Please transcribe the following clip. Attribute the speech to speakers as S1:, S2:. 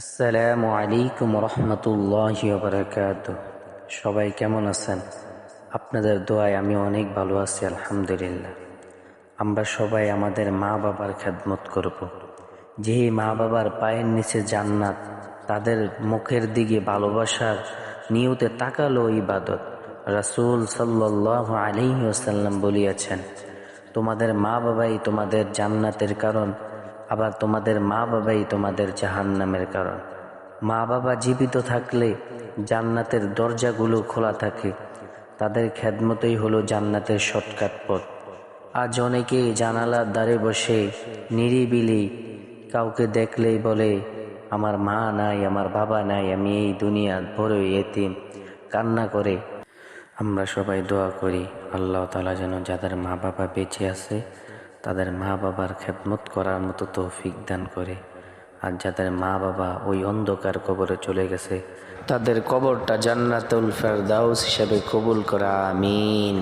S1: আসসালামু আলাইকুম রহমতুল্লাহ বারকাত সবাই কেমন আছেন? আপনাদের দোয়ায় আমি অনেক ভালো আছি, আলহামদুলিল্লাহ। আমরা সবাই আমাদের মা বাবার খেদমত করব। যে মা বাবার পায়ের নিচে জান্নাত, তাদের মুখের দিকে ভালোবাসার নিয়তে তাকালো ইবাদত। রাসুল সাল্লাহ ওসাল্লাম বলিয়াছেন, তোমাদের মা বাবাই তোমাদের জান্নাতের কারণ আবার তোমাদের মা বাবাই তোমাদের জাহান্নামের কারণ। মা বাবা জীবিত থাকলে জান্নাতের দরজাগুলো খোলা থাকে। তাদের খেদমতই হলো জান্নাতের শর্টকাট পথ। আজ অনেকেই জানালার দ্বারে বসে নিরিবিলি কাউকে দেখলেই বলে, আমার মা নাই, আমার বাবা নাই, আমি এই দুনিয়া বড় এতিম। কান্না করে। আমরা সবাই দোয়া করি, আল্লাহ তালা যেন যাদের মা বাবা বেঁচে আছে তাদের মা বাবার খেদমত করার মতো তৌফিক দান করে। আর যাদের মা বাবা ওই অন্ধকার কবরে চলে গেছে, তাদের কবরটা জান্নাতুল ফেরদাউস হিসাবে কবুল করা, আমিন।